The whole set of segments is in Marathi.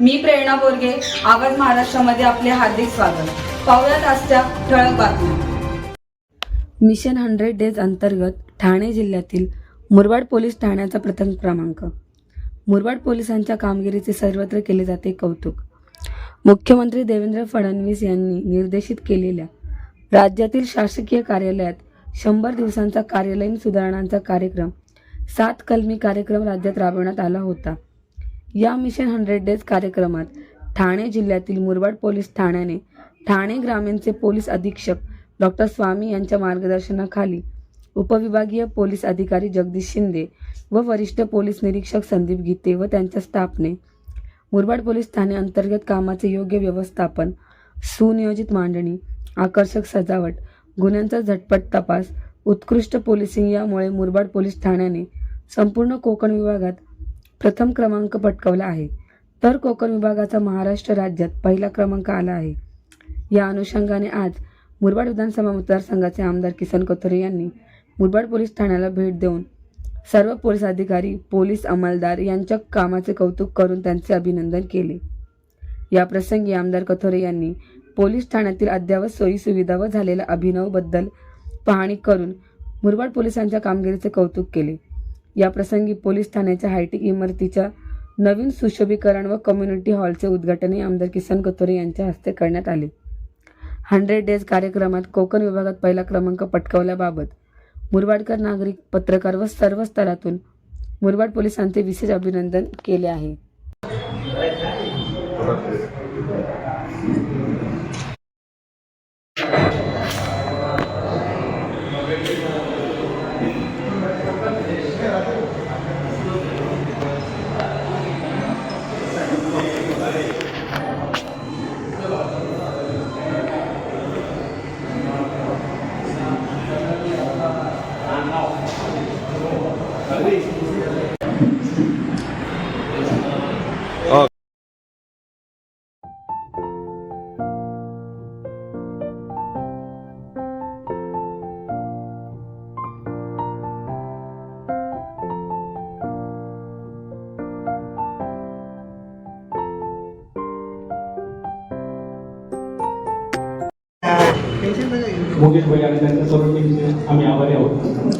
मी प्रेरणा बोरगे आवाज महाराष्ट्रामध्ये आपले हार्दिक स्वागत. पाहुयात आजच्या ठळक बातम्या. मिशन हंड्रेड डेज अंतर्गत ठाणे जिल्ह्यातील मुरबाड पोलीस ठाण्याचा प्रथम क्रमांक. मुरबाड पोलिसांच्या कामगिरीचे सर्वत्र केले जाते कौतुक. मुख्यमंत्री देवेंद्र फडणवीस यांनी निर्देशित केलेल्या राज्यातील शासकीय कार्यालयात शंभर दिवसांचा कार्यालयीन सुधारणांचा कार्यक्रम सात कलमी कार्यक्रम राज्यात राबवण्यात आला होता. या मिशन हंड्रेड डेज कार्यक्रमात ठाणे जिल्ह्यातील मुरबाड पोलीस ठाण्याने ठाणे ग्रामीणचे पोलीस अधीक्षक डॉक्टर स्वामी यांच्या मार्गदर्शनाखाली उपविभागीय पोलीस अधिकारी जगदीश शिंदे व वरिष्ठ पोलीस निरीक्षक संदीप गीते व त्यांच्या स्टाफने मुरबाड पोलीस ठाणे अंतर्गत कामाचे योग्य व्यवस्थापन सुनियोजित मांडणी आकर्षक सजावट गुन्ह्यांचा झटपट तपास उत्कृष्ट पोलिसिंग यामुळे मुरबाड पोलीस ठाण्याने संपूर्ण कोकण विभागात प्रथम क्रमांक पटकावला आहे. तर कोकण विभागाचा महाराष्ट्र राज्यात पहिला क्रमांक आला आहे. या अनुषंगाने आज मुरबाड विधानसभा मतदारसंघाचे आमदार किसन कोथरे यांनी मुरबाड पोलीस ठाण्याला भेट देऊन सर्व पोलीस अधिकारी पोलीस अंमलदार यांच्या कामाचे कौतुक करून त्यांचे अभिनंदन केले. या प्रसंगी आमदार कथोरे यांनी पोलीस ठाण्यातील अद्ययावत सोयीसुविधा व झालेल्या अभिनवबद्दल पाहणी करून मुरबाड पोलिसांच्या कामगिरीचे कौतुक केले. या प्रसंगी पोलीस ठाण्याच्या हायटेक इमारतीच्या नवीन सुशोभीकरण व कम्युनिटी हॉलचे उद्घाटनही आमदार किसन कथोरे यांच्या हस्ते करण्यात आले. हंड्रेड डेज कार्यक्रमात कोकण विभागात पहिला क्रमांक पटकावल्याबाबत मुरबाडकर नागरिक पत्रकार व सर्व स्तरातून मुरबाड पोलिसांचे विशेष अभिनंदन केले आहे. मुकेश भाई आणि त्यांच्या सर्व टीमचे आम्ही आभारी आहोत.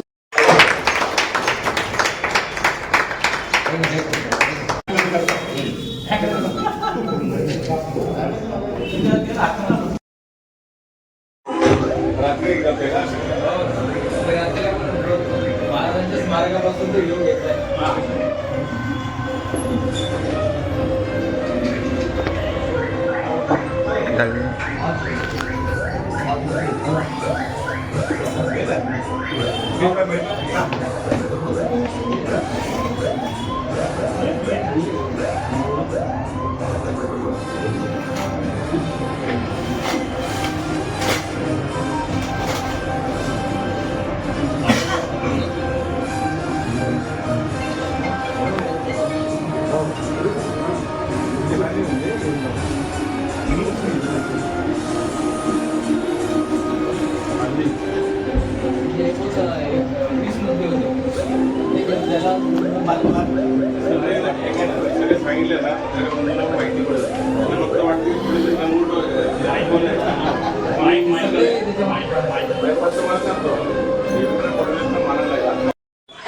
सगळे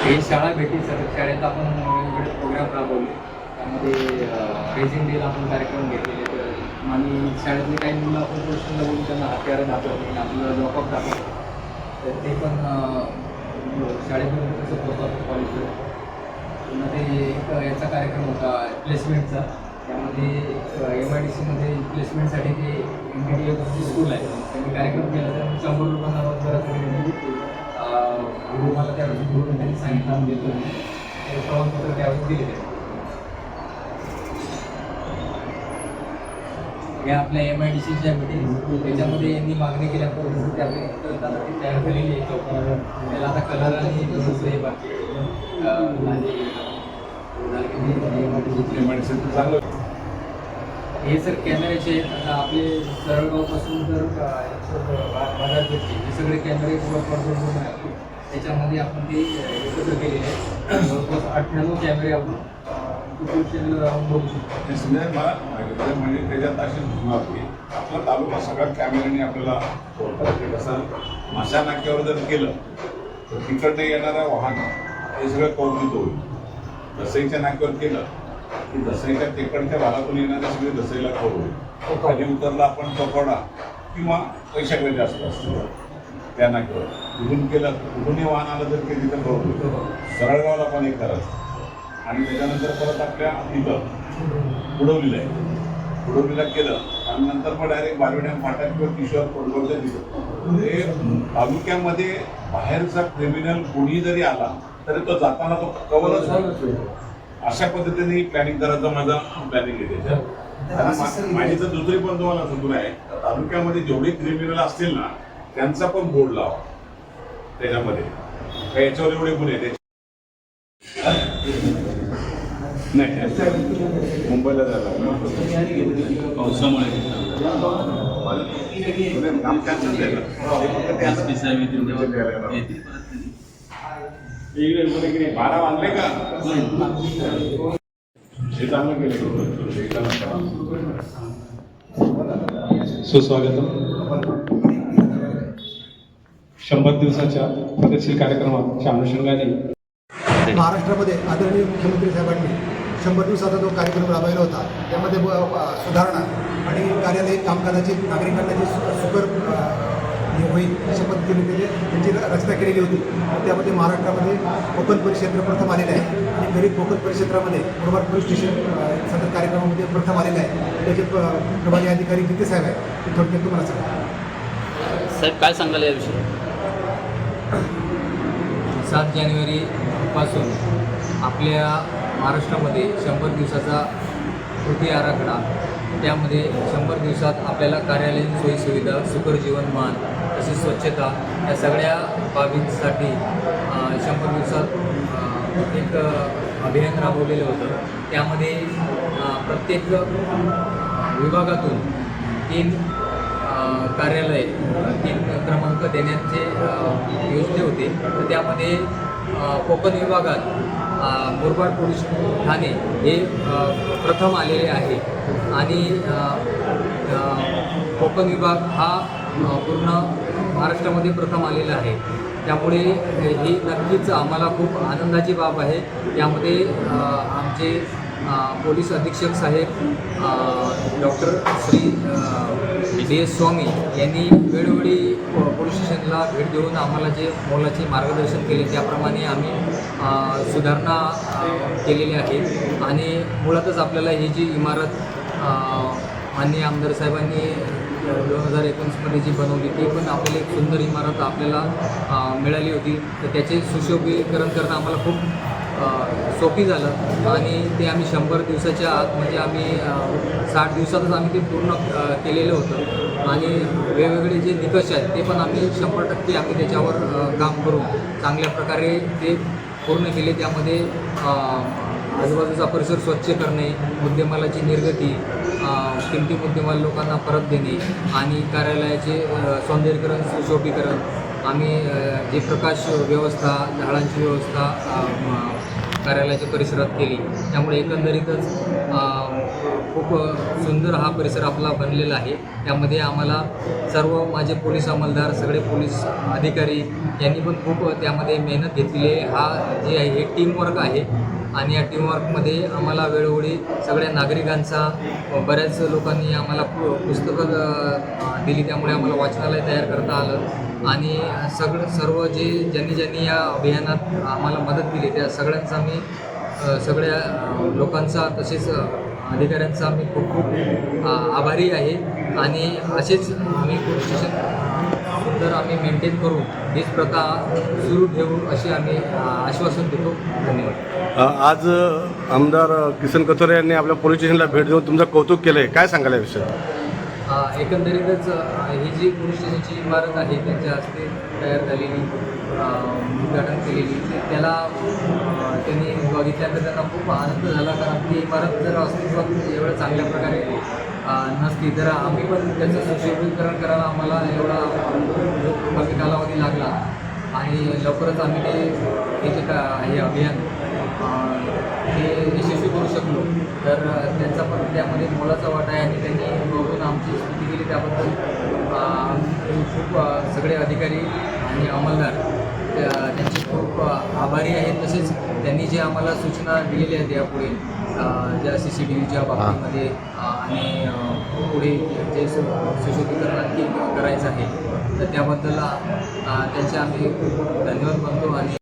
हे शाळा भेटी सर. शाळेत आपण वेगवेगळे प्रोग्राम राबवले. त्यामध्ये रेझिंग डेला आपण कार्यक्रम घेतलेले तर आणि शाळेतले काही मुलं आपण प्रश्न बघून त्यांना हत्यारं दाखवले आपलं लॉकअप दाखवलं. तर ते पण अं, शाळेपर्यंत कसं पोहोचवतं कॉलेजवर पुन्हा ते एक याचा कार्यक्रम होता प्लेसमेंटचा त्यामध्ये एम आय डी सीमध्ये प्लेसमेंटसाठी ते एम डी डी स्कूल आहे. त्यांनी कार्यक्रम केला. तर शंभर रुपयांना जरा गुरु मला त्या त्यावेळेस करून त्यांनी सांगितलं म्हणजे देतो ते प्रमाणपत्र त्यावेळेस दिले. त्यांनी या आपल्या एम आय डी सीच्या मिटिंग त्याच्यामध्ये यांनी मागणी केल्या ते आपले ग्रंथासाठी तयार झालेली आहे. चौकट. त्याला आता कलर आणि दुसरं हे बाकी हे सर कॅमेऱ्याचे आता आपले सरळगावपासून जर बाजारपेठचे हे सगळे कॅमेरे कंट्रोल आहे त्याच्यामध्ये आपण ते एकत्र केलेले आहेत. जवळपास अठ्ठ्याण्णव कॅमेरे आपण राहून बघू शकतो. समजा मला आहे, म्हणजे त्याच्यात अशी होती. आपला तालुका सगळ्या कॅमेऱ्याने आपल्याला कसं माशा नाक्यावर जर केलं तर तिकडनं येणारा वाहन हे सगळं कौतुक होईल. दसईच्या नाक्यावर केलं की दसईच्या तिकडच्या भागातून येणारे सगळे दसईला कवर होईल. खाली उतरला आपण पकोडा किंवा पैशाकडे जास्त असतं. त्या नाक्यावर. कुठून केलं कुठूनही वाहन आलं तर ते तिथं कवर सरळगावला पण एक करायचं आणि त्याच्यानंतर परत आपल्या इथं बुडवलेलं आहे बुडवलीला केलं आणि नंतर मग डायरेक्ट बारविड्या फाटा किंवा किशोर कोडगोडच्या तिथं. हे तालुक्यामध्ये बाहेरचा क्रिमिनल कोणी जरी आला तरी तो जाताना तो कवरच अशा पद्धतीने प्लॅनिंग करायचं माझा प्लॅनिंग आहे त्याच्यात. माझी तर दुसरी पण तुम्हाला सुरू आहे तालुक्यामध्ये जेवढे क्रिमिनल असतील ना त्यांचा पण बोर्ड लावा. त्याच्यामध्ये. याच्यावर एवढे गुन्हे? नाही मुंबईला जायला पावसामुळे. काम कॅन्सल झालं नाही, बारा बांधले का? हे हे. सुस्वागतम. शंभर दिवसाच्या प्रगतशील कार्यक्रमाच्या अनुषंगाने महाराष्ट्रामध्ये आदरणीय मुख्यमंत्री साहेबांनी शंभर दिवसाचा जो कार्यक्रम राबवला होता त्यामध्ये सुधारणा आणि कार्यालयीन कामकाजाची नागरिकांना जी सु- सुकर हे होईल अशा पद्धतीने त्याची त्यांची रचना केलेली होती. त्यामध्ये महाराष्ट्रामध्ये कोकण परिक्षेत्र प्रथम आलेलं आहे आणि गरीब कोकण परिक्षेत्रामध्ये मुरबाड पोलीस स्टेशन सदर कार्यक्रमामध्ये प्रथम आलेलं आहे. त्याचे प्रभारी अधिकारी जिथे साहेब आहेत ते थोडक्यात तुम्हाला सांगा. साहेब काय सांगाल याविषयी? सात जानेवारीपासून आपल्या महाराष्ट्रामध्ये शंभर दिवसाचा कृती आराखडा. त्यामध्ये शंभर दिवसात आपल्याला कार्यालयीन सोयीसुविधा सुकर जीवनमान तसेच स्वच्छता या सगळ्या बाबींसाठी शंभर दिवसात एक अभियान राबवलेलं होतं. त्यामध्ये प्रत्येक विभागातून तीन कार्यालय तीन क्रमांक देण्याचे योजने होते. तर त्यामध्ये कोकण विभागात मुरबाड पोलीस ठाणे हे प्रथम आलेले आहे. आणि कोकण विभाग हा पूर्ण महाराष्ट्रामध्ये प्रथम आलेला आहे. त्यामुळे ही नक्कीच आम्हाला खूप आनंदाची बाब आहे. यामध्ये आमचे पोलीस अधीक्षक साहेब doctor Shri D S Swami यांनी वेळोवेळी पोलीस स्टेशनला भेट देऊन आम्हाला जे मोलाचे मार्गदर्शन केले त्याप्रमाणे आम्ही सुधारणा केलेली आहे. आणि मुळातच आपल्याला ही जी इमारत माननीय आमदार साहेबांनी दोन हजार एकोणीसमध्ये जी बनवली ती पण आपल्याला एक सुंदर इमारत आपल्याला मिळाली होती. तर त्याचे सुशोभीकरण करणं आम्हाला खूप सोपी झालं. आणि ते आम्ही शंभर दिवसाच्या आत म्हणजे आम्ही साठ दिवसातच आम्ही ते पूर्ण केलेलं होतं. आणि वेगवेगळे जे निकष आहेत ते पण आम्ही शंभर टक्के आम्ही त्याच्यावर काम करून चांगल्या प्रकारे ते पूर्ण केले. त्यामध्ये आजूबाजूचा परिसर स्वच्छ करणे मुद्देमालाची निर्गती किमती मुद्देमाल लोकांना परत देणे आणि कार्यालयाचे सौंदर्यकरण सौंदर्यीकरण सुशोभीकरण. आम्ही जे प्रकाश व्यवस्था झाडांची व्यवस्था कार्यालयाच्या परिसरात केली. त्यामुळे एकंदरीतच खूप सुंदर हा परिसर आपला बनलेला आहे. त्यामध्ये आम्हाला सर्व माझे पोलीस अंमलदार सगळे पोलीस अधिकारी यांनी पण खूप त्यामध्ये मेहनत घेतलेली आहे. हा जे आहे हे टीमवर्क आहे. आणि या टीमवर्कमध्ये आम्हाला वेळोवेळी सगळ्या नागरिकांचा बऱ्याच लोकांनी आम्हाला पु पुस्तकं दिली. त्यामुळे आम्हाला वाचनालय तयार करता आलं. आणि सगळं सर्व जे ज्यांनी ज्यांनी या अभियानात आम्हाला मदत केली त्या सगळ्यांचा मी सगळ्या लोकांचा तसेच अधिकाऱ्यांचा आम्ही खूप खूप आभारी आहे. आणि असेच आम्ही पोलीस स्टेशन सुंदर आम्ही मेंटेन करू हीच प्रथा सुरू ठेवू अशी आम्ही आश्वासन देतो. धन्यवाद. आज आमदार किसन कथोरे यांनी आपल्या पोलीस स्टेशनला भेट देऊन तुमचं कौतुक केलं आहे काय सांगाल याविषयी? एकंदरीतच ही जी पोलीस स्टेशनची इमारत आहे त्यांच्या हस्ते तयार झालेली उद्घाटन केलेली त्याला त्यांनी बघितल्यानंतर त्यांना खूप आनंद झाला कारण ती इमारत जर अस्तित्वात एवढं चांगल्या प्रकारे नसती तर आम्ही पण त्याचं सुशोभीकरण करायला आम्हाला एवढा कमी कालावधी लागला. आणि लवकरच आम्ही ते हे जे का हे अभियान हे यशस्वी करू शकलो. तर त्यांचा पण त्यामध्ये मोलाचा वाटा आहे आणि त्यांनी बघून आमची स्तुती केली त्याबद्दल. खूप सगळे अधिकारी आणि अंमलदार आभारी आहेत. तसेच त्यांनी जे आम्हाला सूचना दिलेल्या आहेत यापुढे ज्या सी सी टी व्हीच्या बाबतीमध्ये आणि पुढे जे सु- सुशोभीकरण आणखी करायचं आहे तर त्याबद्दल त्यांचे आम्ही खूप धन्यवाद मानतो आणि